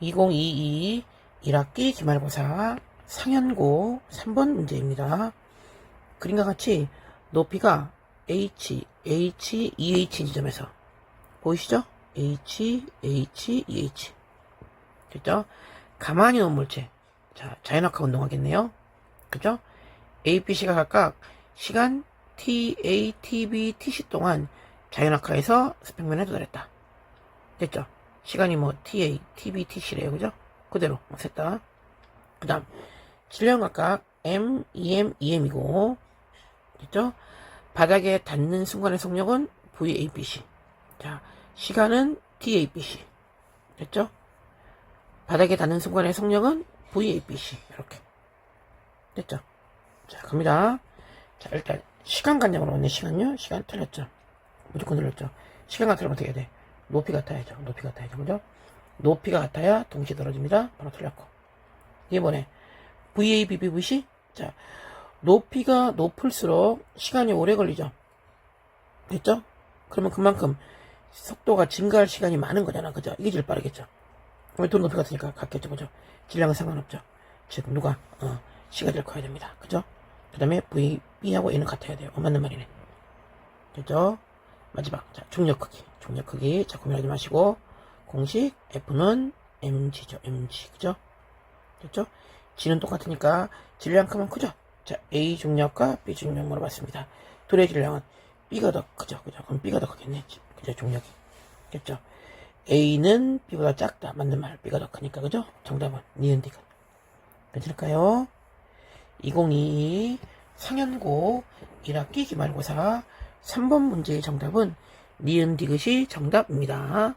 2022 1학기 기말고사 상현고 3번 문제입니다. 그림과 같이 높이가 H, H, EH 지점에서 보이시죠? H, H, EH 됐죠? 가만히 놓은 물체 자 자연학화 운동하겠네요. 그죠? A, B, C가 각각 시간 T, A, T, B, TC 동안 자연학화에서 스펙면에 도달했다. 됐죠? 시간이 뭐 TA, TB, TC래요. 그죠? 그대로 뭐 셋다. 그 다음 질량 각각 M, EM, EM이고 됐죠? 바닥에 닿는 순간의 속력은 VABC. 자, 시간은 TABC. 됐죠? 바닥에 닿는 순간의 속력은 VABC. 이렇게. 됐죠? 자, 갑니다. 자, 일단 시간관념으로 왔네, 시간요? 시간 틀렸죠? 무조건 틀렸죠? 시간 같으면 어떻게 해야 돼? 높이 같아야죠. 높이 같아야죠. 그죠? 높이가 같아야 동시에 떨어집니다. 바로 틀렸고. 뭐네? VABBVC? 자, 높이가 높을수록 시간이 오래 걸리죠. 됐죠? 그러면 그만큼 속도가 증가할 시간이 많은 거잖아. 그죠? 이게 제일 빠르겠죠. 왜둘 높이 같으니까 같겠죠. 그죠? 질량은 상관없죠. 즉, 누가, 어, C가 제일 커야 됩니다. 그죠? 그 다음에 V, B하고 A는 같아야 돼요. 어, 맞는 말이네. 됐죠? 마지막. 자, 중력 크기. 중력 크기. 자, 고민하지 마시고. 공식 F는 mg죠. mg. 그죠? 됐죠? G는 똑같으니까 질량 크면 크죠? 자, A 중력과 B 중력 물어봤습니다. 둘의 질량은 B가 더 크죠? 그죠? 그럼 B가 더 크겠네. 그죠? 중력이. 됐죠? A는 B보다 작다. 맞는 말. B가 더 크니까. 그죠? 정답은 니은디가. 괜찮을까요? 2022 상현고 1학기 기말고사 3번 문제의 정답은 니은 디귿이 정답입니다.